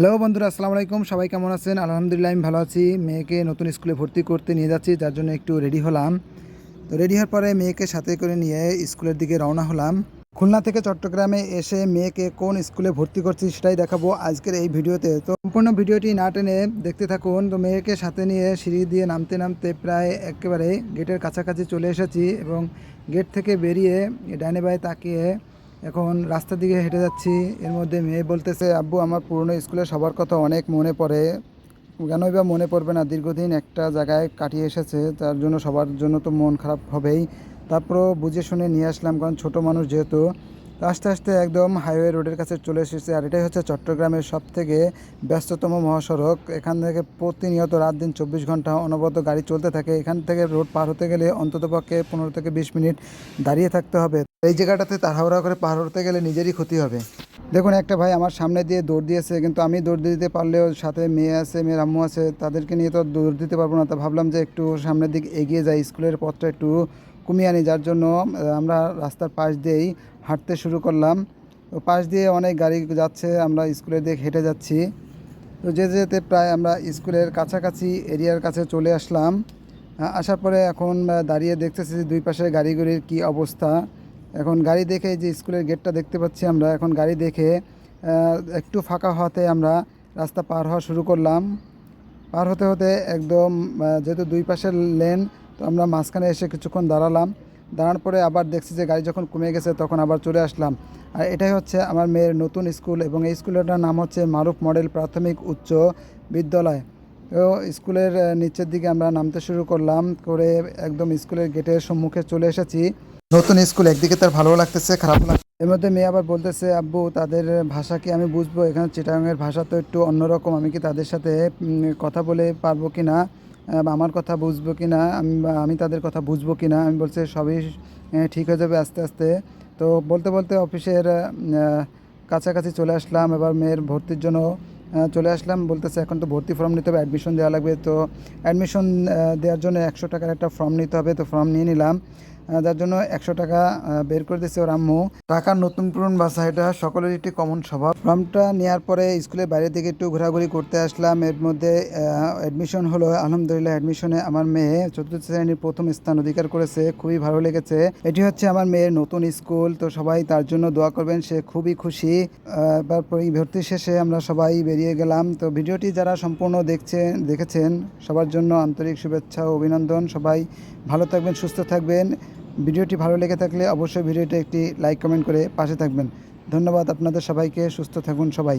Hello বন্ধুরা, আসসালামু আলাইকুম। সবাই কেমন আছেন? আলহামদুলিল্লাহ, আমি ভালো আছি। মেয়েকে নতুন স্কুলে ভর্তি করতে নিয়ে যাচ্ছি, যার জন্য একটু রেডি হলাম। তো রেডি হওয়ার পরে মেয়েকে সাথে করে নিয়ে স্কুলের দিকে রওনা হলাম। খুলনা থেকে চট্টগ্রামে এসে মেয়েকে কোন স্কুলে ভর্তি করছি সেটাই দেখাবো আজকের এই ভিডিওতে। তো সম্পূর্ণ ভিডিওটি না টেনে দেখতে থাকুন। তো মেয়েকে সাথে নিয়ে সিঁড়ি দিয়ে নামতে নামতে প্রায় একেবারে গেটের কাছাকাছি চলে এসেছি এবং গেট থেকে বেরিয়ে ডাইনে বাই তাকিয়ে এখন রাস্তার দিকে হেঁটে যাচ্ছি। এর মধ্যে মেয়ে বলতেছে, আব্বু, আমার পুরনো স্কুলে সবার কথা অনেক মনে পড়ে। কেনই বা মনে পড়বে না? দীর্ঘদিন একটা জায়গায় কাটিয়ে এসেছে, তার জন্য সবার জন্য তো মন খারাপ হবেই। তারপরও বুঝে শুনে নিয়ে আসলাম, কারণ ছোটো মানুষ যেহেতু আস্তে আস্তে একদম হাইওয়ে রোডের কাছে চলে এসেছে। আর এটাই হচ্ছে চট্টগ্রামের সব থেকে ব্যস্ততম মহাসড়ক। এখান থেকে প্রতিনিয়ত রাত দিন চব্বিশ ঘণ্টা অনবরত গাড়ি চলতে থাকে। এখান থেকে রোড পার হতে গেলে অন্ততপক্ষে পনেরো থেকে বিশ মিনিট দাঁড়িয়ে থাকতে হবে। এই জায়গাটাতে তাড়াহুড়া করে পার হতে গেলে নিজেরই ক্ষতি হবে। দেখুন, একটা ভাই আমার সামনে দিয়ে দৌড় দিয়েছে, কিন্তু আমি দৌড় দিতে পারলেও সাথে মেয়ে আছে মেয়ের আম্মু আছে, তাদেরকে নিয়ে তো দৌড় দিতে পারব না। তা ভাবলাম যে একটু সামনের দিকে এগিয়ে যাই। স্কুলের পথটা একটু কমিয়ে আনি যার জন্য আমরা রাস্তার পাশ দিয়েই হাঁটতে শুরু করলাম। তো পাশ দিয়ে অনেক গাড়ি যাচ্ছে, আমরা স্কুলের দিকে হেঁটে যাচ্ছি। তো যেতে যেতে প্রায় আমরা স্কুলের কাছাকাছি এরিয়ার কাছে চলে আসলাম। আসার পরে এখন দাঁড়িয়ে দেখতেছি যে দুই পাশের গাড়িগুলির কি অবস্থা। এখন গাড়ি দেখে যে স্কুলের গেটটা দেখতে পাচ্ছি আমরা, এখন গাড়ি দেখে একটু ফাঁকা হওয়াতে আমরা রাস্তা পার হওয়া শুরু করলাম। পার হতে হতে একদম যেহেতু দুই পাশের লেন তো আমরা মাঝখানে এসে কিছুক্ষণ দাঁড়ালাম। দাঁড়ানোর পরে আবার দেখছি যে গাড়ি যখন কমে গেছে তখন আবার চলে আসলাম। আর এটাই হচ্ছে আমার মেয়ের নতুন স্কুল এবং এই স্কুলটার নাম হচ্ছে মারুফ মডেল প্রাথমিক উচ্চ বিদ্যালয়। তো স্কুলের নিচের দিকে আমরা নামতে শুরু করলাম, করে একদম স্কুলের গেটের সম্মুখে চলে এসেছি। নতুন স্কুল, একদিকে তার ভালো লাগতেছে খারাপ লাগছে এর মধ্যে মেয়ে আবার বলতেছে, আব্বু, তাদের ভাষা কি আমি বুঝব? এখানে চিটাগাংয়ের ভাষা তো একটু অন্যরকম, আমি কি তাদের সাথে কথা বলে পারব কি না? আমার কথা বুঝব কি না আমি আমি তাদের কথা বুঝব কি না আমি বলছি সবই ঠিক হয়ে যাবে আস্তে আস্তে। তো বলতে বলতে অফিসের কাছাকাছি চলে আসলাম, এবার মেয়ের ভর্তির জন্য চলে আসলাম, বলতেছে এখন তো ভর্তি ফর্ম নিতে হবে অ্যাডমিশন দেওয়া লাগবে। তো অ্যাডমিশন দেওয়ার জন্য একশো টাকার একটা ফর্ম নিতে হবে, তো ফর্ম নিয়ে নিলাম। যার জন্য একশো টাকা বের করে দিচ্ছে ওর আম্মু। টাকার নতুন পুরন বাসা, এটা সকলের একটি কমন স্বভাব। ফর্মটা নেওয়ার পরে স্কুলের বাইরে থেকে একটু ঘোরাঘুরি করতে আসলাম। এর মধ্যে অ্যাডমিশন হলো, আলহামদুলিল্লাহ অ্যাডমিশনে আমার মেয়ে চতুর্থ শ্রেণির প্রথম স্থান অধিকার করেছে। খুবই ভালো লেগেছে। এটি হচ্ছে আমার মেয়ের নতুন স্কুল, তো সবাই তার জন্য দোয়া করবেন, সে খুবই খুশি। তারপর এই ভর্তি শেষে আমরা সবাই বেরিয়ে গেলাম। তো ভিডিওটি যারা সম্পূর্ণ দেখছেন, দেখেছেন, সবার জন্য আন্তরিক শুভেচ্ছা ও অভিনন্দন। সবাই ভালো থাকবেন, সুস্থ থাকবেন। ভিডিওটি ভালো লেগে থাকলে অবশ্যই ভিডিওটি একটি লাইক কমেন্ট করে পাশে থাকবেন। ধন্যবাদ আপনাদের সবাইকে, সুস্থ থাকুন সবাই।